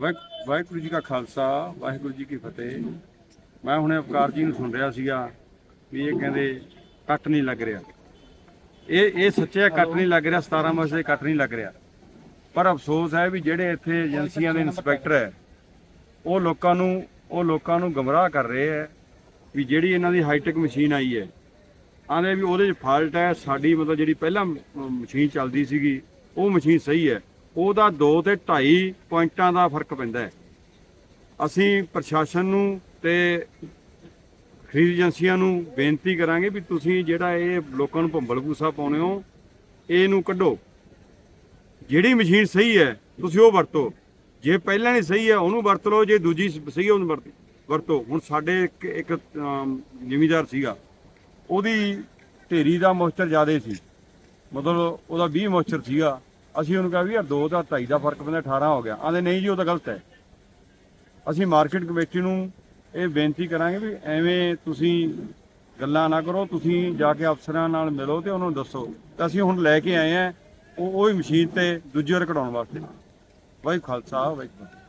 ਵਾਹਿ- ਵਾਹਿਗੁਰੂ ਜੀ ਕਾ ਖਾਲਸਾ, ਵਾਹਿਗੁਰੂ ਜੀ ਕੀ ਫਤਿਹ। ਮੈਂ ਹੁਣੇ ਅਵਕਾਰ ਜੀ ਨੂੰ ਸੁਣ ਰਿਹਾ ਸੀਗਾ ਵੀ ਇਹ ਕਹਿੰਦੇ ਕੱਟ ਨਹੀਂ ਲੱਗ ਰਿਹਾ। ਇਹ ਇਹ ਸੱਚਿਆ ਕੱਟ ਨਹੀਂ ਲੱਗ ਰਿਹਾ 17 ਮਸਲੇ ਕੱਟ ਨਹੀਂ ਲੱਗ ਰਿਹਾ। ਪਰ ਅਫਸੋਸ ਹੈ ਵੀ ਜਿਹੜੇ ਇੱਥੇ ਏਜੰਸੀਆਂ ਦੇ ਇੰਸਪੈਕਟਰ ਹੈ, ਉਹ ਲੋਕਾਂ ਨੂੰ, ਉਹ ਲੋਕਾਂ ਨੂੰ ਗਮਰਾਹ ਕਰ ਰਹੇ ਹੈ ਵੀ ਜਿਹੜੀ ਇਹਨਾਂ ਦੀ ਹਾਈਟੈਕ ਮਸ਼ੀਨ ਆਈ ਹੈ, ਆਂਦੇ ਵੀ ਉਹਦੇ 'ਚ ਫਾਲਟ ਹੈ, ਸਾਡੀ ਮਤਲਬ ਜਿਹੜੀ ਪਹਿਲਾਂ ਮਸ਼ੀਨ ਚੱਲਦੀ ਸੀਗੀ, ਉਹ ਮਸ਼ੀਨ ਸਹੀ ਹੈ। ਉਹਦਾ 2 ਤੇ 2.5 ਪੁਆਇੰਟਾਂ ਦਾ ਫ਼ਰਕ ਪੈਂਦਾ ਹੈ। ਅਸੀਂ ਪ੍ਰਸ਼ਾਸਨ ਨੂੰ ਤੇ ਖਰੀਦ ਏਜੰਸੀਆਂ ਨੂੰ ਬੇਨਤੀ ਕਰਾਂਗੇ ਵੀ ਤੁਸੀਂ ਜਿਹੜਾ ਇਹ ਲੋਕਾਂ ਨੂੰ ਭੰਬਲ ਭੂਸਾ ਪਾਉਣੇ ਹੋ ਇਹਨੂੰ ਕੱਢੋ। ਜਿਹੜੀ ਮਸ਼ੀਨ ਸਹੀ ਹੈ ਤੁਸੀਂ ਉਹ ਵਰਤੋ। ਜੇ ਪਹਿਲਾਂ ਨਹੀਂ ਸਹੀ ਹੈ ਉਹਨੂੰ ਵਰਤ ਲਓ ਜੇ ਦੂਜੀ ਸਹੀ ਹੈ ਉਹਨੂੰ ਵਰਤ ਵਰਤੋ। ਹੁਣ ਸਾਡੇ ਇੱਕ ਇੱਕ ਅਮ, ਸੀਗਾ। ਉਹਦੀ ਢੇਰੀ ਦਾ ਮੋਇਸਚਰ ਜ਼ਿਆਦਾ ਸੀ। ਮਤਲਬ ਉਹਦਾ 20 ਮੋਇਸਚਰ ਸੀਗਾ। ਅਸੀਂ ਉਹਨੂੰ ਕਿਹਾ ਵੀ ਯਾਰ 2 ਦਾ 2.5 ਦਾ ਫ਼ਰਕ ਪੈਂਦਾ 18 ਹੋ ਗਿਆ। ਆਂਦੇ ਨਹੀਂ ਜੀ, ਉਹ ਤਾਂ ਗਲਤ ਹੈ। ਅਸੀਂ ਮਾਰਕੀਟ ਕਮੇਟੀ ਨੂੰ ਇਹ ਬੇਨਤੀ ਕਰਾਂਗੇ ਵੀ ਐਵੇਂ ਤੁਸੀਂ ਗੱਲਾਂ ਨਾ ਕਰੋ, ਤੁਸੀਂ ਜਾ ਕੇ ਅਫਸਰਾਂ ਨਾਲ ਮਿਲੋ ਤੇ ਉਹਨਾਂ ਨੂੰ ਦੱਸੋ। ਤਾਂ ਅਸੀਂ ਹੁਣ ਲੈ ਕੇ ਆਏ ਆ, ਉਹ ਉਹ ਹੀ ਮਸ਼ੀਨ ਤੇ ਦੂਜੇ ਵਾਰ ਕਢਾਉਣ ਵਾਸਤੇ। ਵਾਹਿਗੁਰੂ ਖਾਲਸਾ, ਵਾਹਿਗੁਰੂ।